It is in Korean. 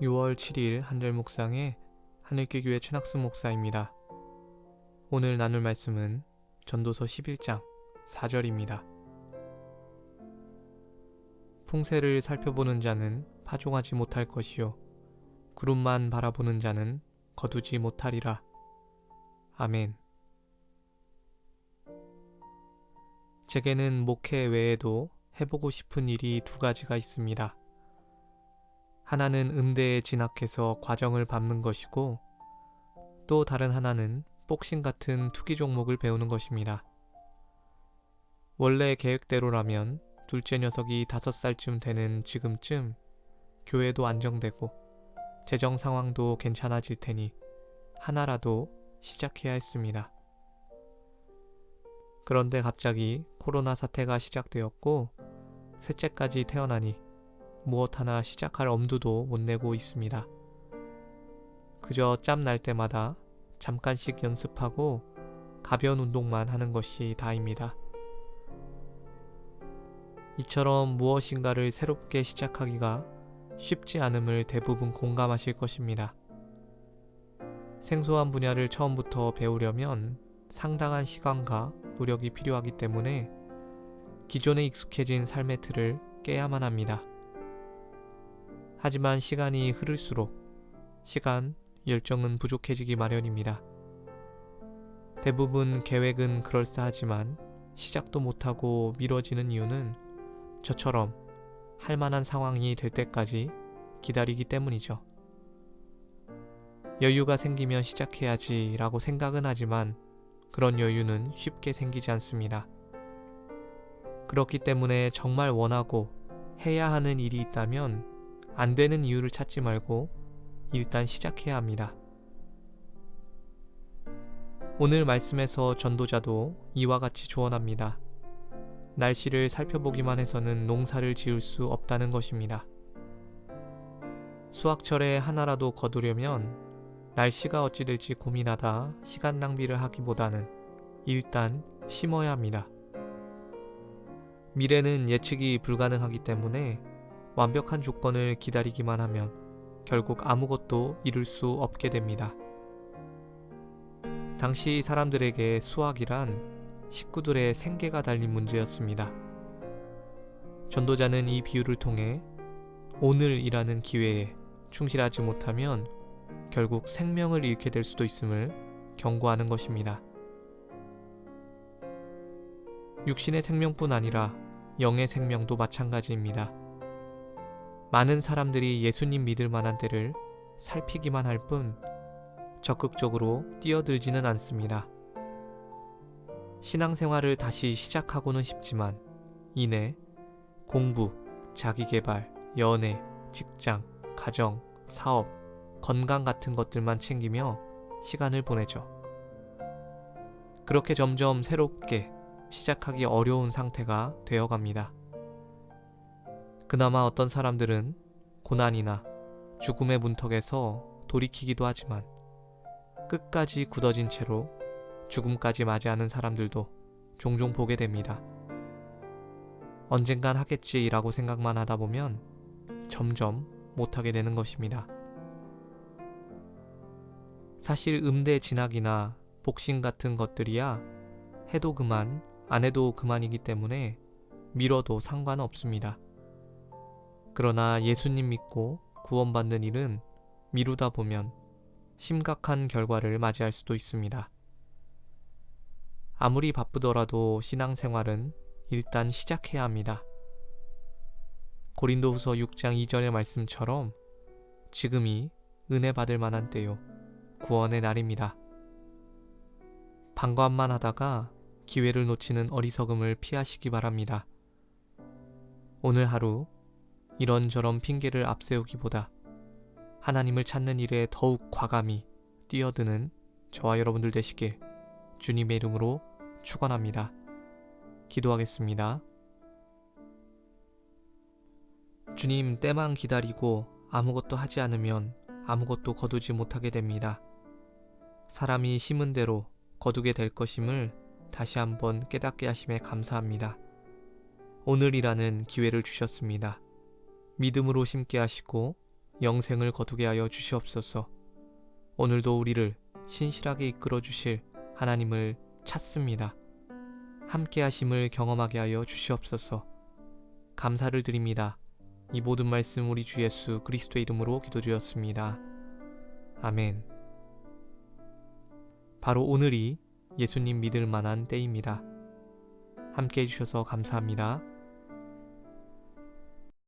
6월 7일 한절 묵상의 하늘길 교회 최낙순 목사입니다. 오늘 나눌 말씀은 전도서 11장 4절입니다. 풍세를 살펴보는 자는 파종하지 못할 것이요 구름만 바라보는 자는 거두지 못하리라. 아멘. 제게는 목회 외에도 해보고 싶은 일이 두 가지가 있습니다. 하나는 음대에 진학해서 과정을 밟는 것이고 또 다른 하나는 복싱 같은 투기 종목을 배우는 것입니다. 원래 계획대로라면 둘째 녀석이 다섯 살쯤 되는 지금쯤 교회도 안정되고 재정 상황도 괜찮아질 테니 하나라도 시작해야 했습니다. 그런데 갑자기 코로나 사태가 시작되었고 셋째까지 태어나니 무엇 하나 시작할 엄두도 못 내고 있습니다. 그저 짬 날 때마다 잠깐씩 연습하고 가벼운 운동만 하는 것이 다입니다. 이처럼 무엇인가를 새롭게 시작하기가 쉽지 않음을 대부분 공감하실 것입니다. 생소한 분야를 처음부터 배우려면 상당한 시간과 노력이 필요하기 때문에 기존에 익숙해진 삶의 틀을 깨야만 합니다. 하지만 시간이 흐를수록 시간, 열정은 부족해지기 마련입니다. 대부분 계획은 그럴싸하지만 시작도 못하고 미뤄지는 이유는 저처럼 할 만한 상황이 될 때까지 기다리기 때문이죠. 여유가 생기면 시작해야지 라고 생각은 하지만 그런 여유는 쉽게 생기지 않습니다. 그렇기 때문에 정말 원하고 해야 하는 일이 있다면 안 되는 이유를 찾지 말고 일단 시작해야 합니다. 오늘 말씀에서 전도자도 이와 같이 조언합니다. 날씨를 살펴보기만 해서는 농사를 지을 수 없다는 것입니다. 수확철에 하나라도 거두려면 날씨가 어찌 될지 고민하다 시간 낭비를 하기보다는 일단 심어야 합니다. 미래는 예측이 불가능하기 때문에 완벽한 조건을 기다리기만 하면 결국 아무것도 이룰 수 없게 됩니다. 당시 사람들에게 수학이란 식구들의 생계가 달린 문제였습니다. 전도자는 이 비유를 통해 오늘이라는 기회에 충실하지 못하면 결국 생명을 잃게 될 수도 있음을 경고하는 것입니다. 육신의 생명뿐 아니라 영의 생명도 마찬가지입니다. 많은 사람들이 예수님 믿을 만한 때를 살피기만 할 뿐 적극적으로 뛰어들지는 않습니다. 신앙생활을 다시 시작하고는 싶지만 이내 공부, 자기개발, 연애, 직장, 가정, 사업, 건강 같은 것들만 챙기며 시간을 보내죠. 그렇게 점점 새롭게 시작하기 어려운 상태가 되어갑니다. 그나마 어떤 사람들은 고난이나 죽음의 문턱에서 돌이키기도 하지만 끝까지 굳어진 채로 죽음까지 맞이하는 사람들도 종종 보게 됩니다. 언젠간 하겠지라고 생각만 하다 보면 점점 못하게 되는 것입니다. 사실 음대 진학이나 복싱 같은 것들이야 해도 그만, 안 해도 그만이기 때문에 미뤄도 상관없습니다. 그러나 예수님 믿고 구원받는 일은 미루다 보면 심각한 결과를 맞이할 수도 있습니다. 아무리 바쁘더라도 신앙생활은 일단 시작해야 합니다. 고린도 후서 6장 2절의 말씀처럼 지금이 은혜 받을 만한 때요. 구원의 날입니다. 방관만 하다가 기회를 놓치는 어리석음을 피하시기 바랍니다. 오늘 하루 이런저런 핑계를 앞세우기보다 하나님을 찾는 일에 더욱 과감히 뛰어드는 저와 여러분들 되시길 주님의 이름으로 축원합니다. 기도하겠습니다. 주님 때만 기다리고 아무것도 하지 않으면 아무것도 거두지 못하게 됩니다. 사람이 심은 대로 거두게 될 것임을 다시 한번 깨닫게 하심에 감사합니다. 오늘이라는 기회를 주셨습니다. 믿음으로 심게 하시고 영생을 거두게 하여 주시옵소서. 오늘도 우리를 신실하게 이끌어 주실 하나님을 찾습니다. 함께 하심을 경험하게 하여 주시옵소서. 감사를 드립니다. 이 모든 말씀 우리 주 예수 그리스도의 이름으로 기도드렸습니다. 아멘. 바로 오늘이 예수님 믿을 만한 때입니다. 함께 해주셔서 감사합니다.